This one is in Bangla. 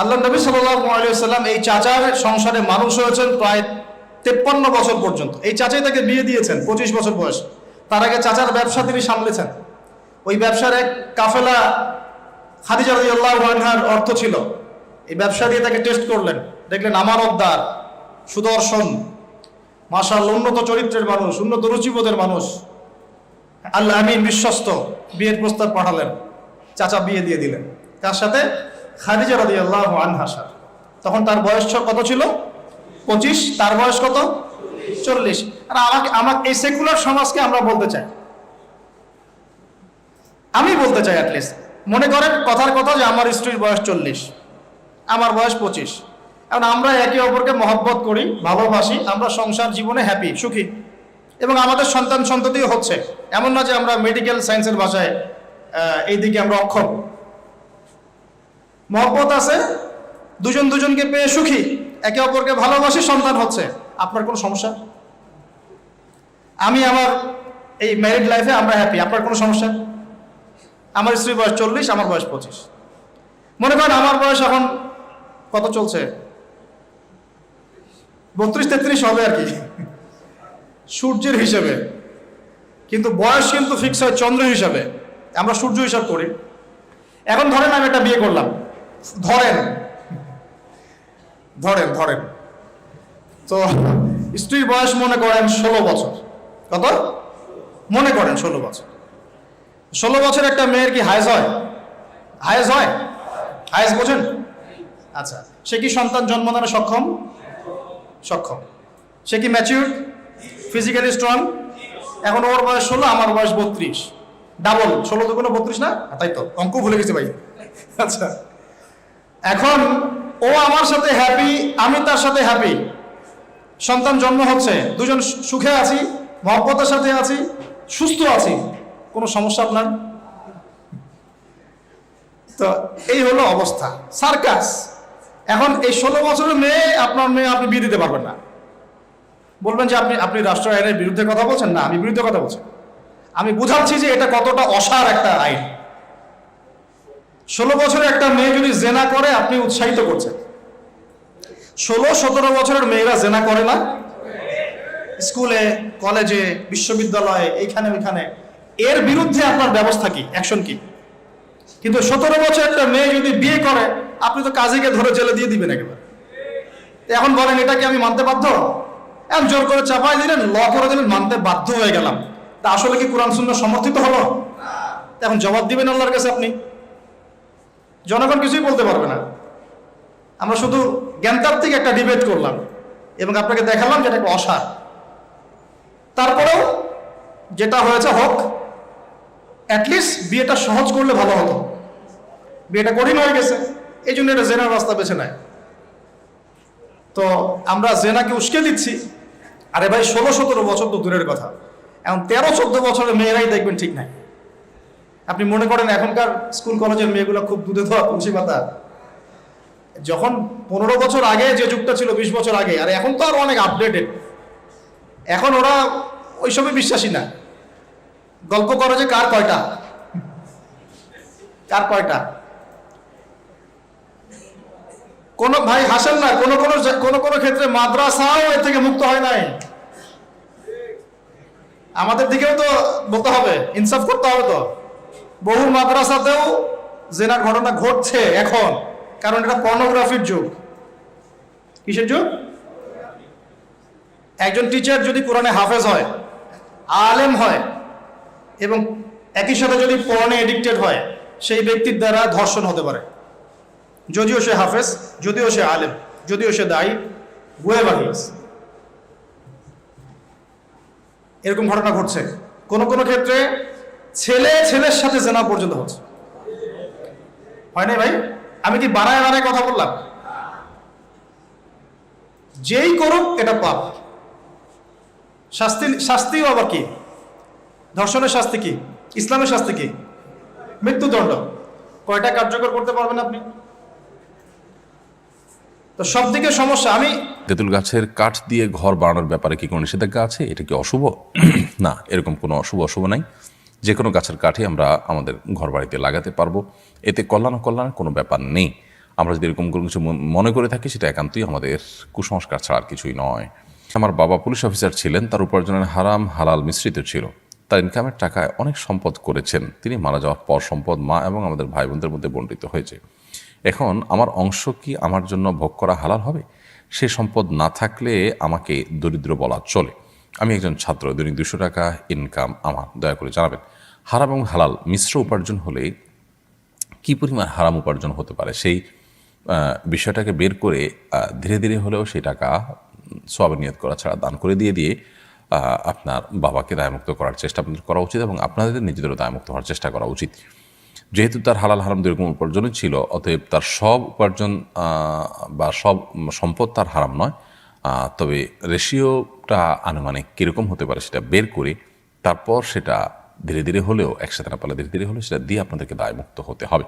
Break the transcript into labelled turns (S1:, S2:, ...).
S1: আল্লাহ নবী সাল্লাম এই চাচার সংসারে মানুষ হয়েছেন প্রায় তেপ্পান্ন বছর পর্যন্ত। এই চাচাই তাকে বিয়ে দিয়েছেন, পঁচিশ বছর বয়স। তার আগে চাচার ব্যবসা তিনি সামলেছেন। ওই ব্যবসার এক কাফেলা খাদিজা রাদিয়াল্লাহু আনহার অর্থ ছিল, এই ব্যবসা দিয়ে তাকে টেস্ট করলেন। দেখলেন, আমানতদার, সুদর্শন মাশাল উন্নত চরিত্রের মানুষ, উন্নত রুচিবোধের মানুষ। আল্লাহ আমিন বিশ্বস্ত, বিয়ের প্রস্তাব পাঠালেন। চাচা বিয়ে দিয়ে দিলেন। তার সাথে খাদিজা রাদিয়াল্লাহু আনহা সার তখন তার বয়স কত ছিল? পঁচিশ। তার বয়স কত? চল্লিশ। আর আমাকে আমাকে এই সেকুলার সমাজকে আমরা বলতে চাই। আমি বলতে চাই অ্যাটলিস্ট মনে করেন কথার কথা যে আমার স্ত্রীর বয়স চল্লিশ আমার বয়স পঁচিশ। এখন আমরা একে অপরকে মহব্বত করি ভালোবাসি আমরা সংসার জীবনে হ্যাপি সুখী। এবং আমাদের সন্তান সন্ততিও হচ্ছে। এমন না যে আমরা মেডিকেল সায়েন্সের ভাষায় আহ, এই দিকে আমরা অক্ষম। মহব্বত আছে? দুজন দুজনকে পেয়ে সুখী, একে অপরকে ভালোবাসি, সন্তান হচ্ছে। আপনার কোনো সমস্যা? আমি আমার এই ম্যারিড লাইফে আমরা হ্যাপি আপনার কোনো সমস্যা? আমার স্ত্রীর বয়স চল্লিশ, আমার বয়স পঁচিশ। মনে করেন আমার বয়স এখন কত চলছে? বত্রিশ, তেত্রিশ হবে আর কি। সূর্যের হিসেবে। কিন্তু বয়স কিন্তু ফিক্স হয় চন্দ্র হিসাবে। আমরা সূর্য হিসাব করি। এখন ধরেন আমি একটা বিয়ে করলাম। ধরেন ধরেন ধরেন। তো স্ত্রীর বয়স মনে করেন ষোলো বছর। কত? মনে করেন ষোলো বছর। ষোলো বছর একটা মেয়ের কি হায়েজ হয়? হায়েজ হয়? হায়েজ বোঝেন? আচ্ছা সে কি সন্তান জন্ম জন্মদানে সক্ষম? সক্ষম। সে কি ম্যাচিউর ফিজিক্যালি স্ট্রং এখন ওর বয়স ষোলো, আমার বয়স বত্রিশ। ডাবল ষোলো দুগুণ বত্রিশ না? তাই তো। অঙ্ক ভুলে গেছি ভাই। আচ্ছা। এখন ও আমার সাথে হ্যাপি আমি তার সাথে হ্যাপি সন্তান জন্ম হচ্ছে, দুজন সুখে আছি, মহব্বতের সাথে আছি, সুস্থ আছি, কোনো সমস্যা আপনার? তো এই হলো অবস্থা। সার্কাস। এখন এই ষোলো বছরের মেয়ে, আপনার মেয়ে আপনি বিয়ে দিতে পারবেন না। বলবেন যে আপনি আপনি রাষ্ট্র আইনের বিরুদ্ধে কথা বলছেন? না, আমি বিরুদ্ধে কথা বলছি। আমি বুঝাচ্ছি যে এটা কতটা অসার একটা আইন। ষোলো বছরের একটা মেয়ে যদি জেনা করে, আপনি উৎসাহিত করছেন। ষোলো, সতেরো বছরের মেয়েরা জেনা করে না। স্কুলে, কলেজে, বিশ্ববিদ্যালয়ে, এইখানে, ওইখানে। এর বিরুদ্ধে আপনার ব্যবস্থা কি? অ্যাকশন কি? কিন্তু সতেরো বছর একটা মেয়ে যদি বিয়ে করে, আপনি তো কাজীকে ধরে জেলে দিয়ে দিবেন একেবারে। এখন বলেন, এটা কি আমি মানতে বাধ্য? এখন জোর করে চাপাই দিলেন, ল করে দিলেন, মানতে বাধ্য হয়ে গেলাম। তা আসলে কি কোরআন শূন্য সমর্থিত হলো? এখন জবাব দিবেন আল্লাহর কাছে আপনি। জনগণ কিছুই বলতে পারবে না। আমরা শুধু জ্ঞানতাত্ত্বিক একটা ডিবেট করলাম এবং আপনাকে দেখালাম যেটা একটা অসার। তারপরেও যেটা হয়েছে হোক অ্যাটলিস্ট বিয়েটা সহজ করলে ভালো হতো। বিয়েটা কঠিন হয়ে গেছে, এই জন্য এটা জেনার রাস্তা বেছে নেয়। তো আমরা জেনাকে উস্কে দিচ্ছি। আরে ভাই, ষোলো সতেরো বছর তো দূরের কথা। এখন তেরো চোদ্দ বছরের মেয়েরাই দেখবেন ঠিক নাই। আপনি মনে করেন এখনকার স্কুল কলেজের মেয়েগুলো খুব দুধে ধোয়া তুলসী পাতা? যখন পনেরো বছর আগে যে যুগটা ছিল, বিশ বছর আগে, আর এখন তো আর অনেক আপডেটেড এখন ওরা ওইসবে বিশ্বাসী না। গল্প করো যে কার কয়টা? কার কয়টা? কোন ভাই হাসেন না, কোন কোন কোন কোন ক্ষেত্রে মাদ্রাসাও এর থেকে মুক্ত হয় নাই। আমাদের দিকেও তো বলতে হবে, ইনসাফ করতে হবে তো। বহু মাদ্রাসাতেও জেনার ঘটনা ঘটছে এখন, কারণ এটা পর্নোগ্রাফির যুগ। কিসের যুগ? একজন টিচার যদি কোরআনে হাফেজ হয়, আলেম হয়, এবং একই সাথে যদি পর্নে এডিক্টেড হয়, সেই ব্যক্তির দ্বারা ধর্ষণ হতে পারে। যদিও সে হাফেজ, যদিও সে আলেম, যদিও সে দায়ী গুয়েভার হিস এরকম ঘটনা ঘটছে। কোন কোনো ক্ষেত্রে ছেলে, ছেলের সাথে জেনা পর্যন্ত হচ্ছে। হয় নাই ভাই? আমি কি বানায় বানায় কথা বললাম? যেই করুক, এটা পাপ। শাস্তি, শাস্তিও আবার কি? ধর্ষণের শাস্তি কি? ইসলামের শাস্তি কি? মৃত্যুদণ্ড। কয়টা কার্যকর করতে পারবেন আপনি? তো সব থেকে সমস্যা, আমি
S2: তেঁতুল গাছের কাঠ দিয়ে ঘর বানানোর ব্যাপারে কি কোনো নিষেধাজ্ঞা আছে? এটা কি অশুভ? না, এরকম কোনো অশুভ অশুভ নাই। যে কোনো গাছের কাঠই আমরা আমাদের ঘর বাড়িতে লাগাতে পারব। এতে কল্যাণ কল্যাণের কোনো ব্যাপার নেই। আমরা যদি এরকম কোনো কিছু মন- মনে করে থাকি, সেটা একান্তই আমাদের কুসংস্কার ছাড়া আর কিছুই নয়। আমার বাবা পুলিশ অফিসার ছিলেন, তার উপার্জনের হারাম হালাল মিশ্রিত ছিল। তার ইনকামের টাকায় অনেক সম্পদ করেছেন। তিনি মারা যাওয়ার পর সম্পদ মা এবং আমাদের ভাই বোনদের মধ্যে বণ্টিত হয়েছে। এখন আমার অংশ কি আমার জন্য ভোগ করা হালাল হবে? সে সম্পদ না থাকলে আমাকে দরিদ্র বলা চলে। আমি একজন ছাত্র, দৈনিক দুশো টাকা ইনকাম আমার, দয়া করে জানাবেন। হারাম এবং হালাল মিশ্র উপার্জন হলে কী পরিমাণ হারাম উপার্জন হতে পারে? সেই বিষয়টাকে বের করে ধীরে ধীরে হলেও সেই টাকা সব নিয়ত করা ছাড়া দান করে দিয়ে দিয়ে আপনার বাবাকে দায়মুক্ত করার চেষ্টা আপনাদের করা উচিত এবং আপনাদের নিজেদেরও দায়মুক্ত হওয়ার চেষ্টা করা উচিত। যেহেতু তার হালাল হারাম দুরকম উপার্জনই ছিল, অতএব তার সব উপার্জন বা সব সম্পদ তার হারাম নয়। তবে রেশিওটা আনুমানিক কীরকম হতে পারে সেটা বের করে তারপর সেটা ধীরে ধীরে হলেও, একসাথে না পারলে ধীরে ধীরে হলেও সেটা দিয়ে আপনাদেরকে দায়মুক্ত হতে হবে।